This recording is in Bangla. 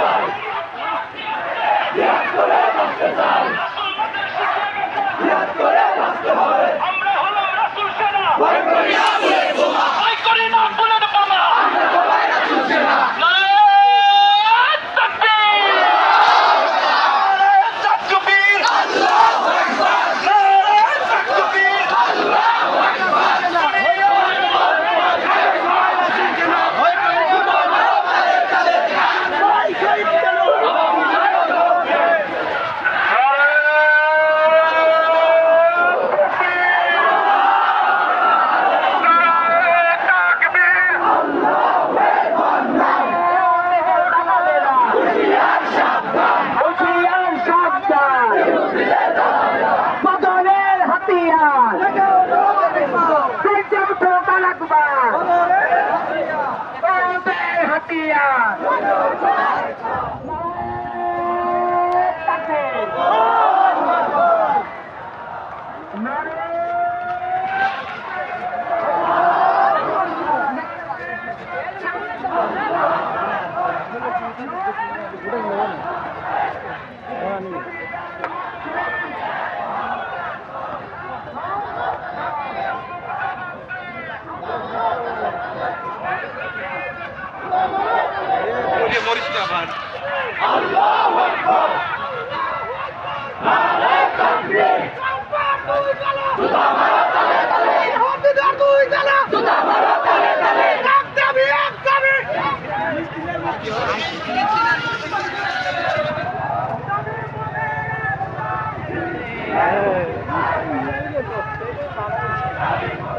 চাই বদলের হাতিয়ার নারায়ে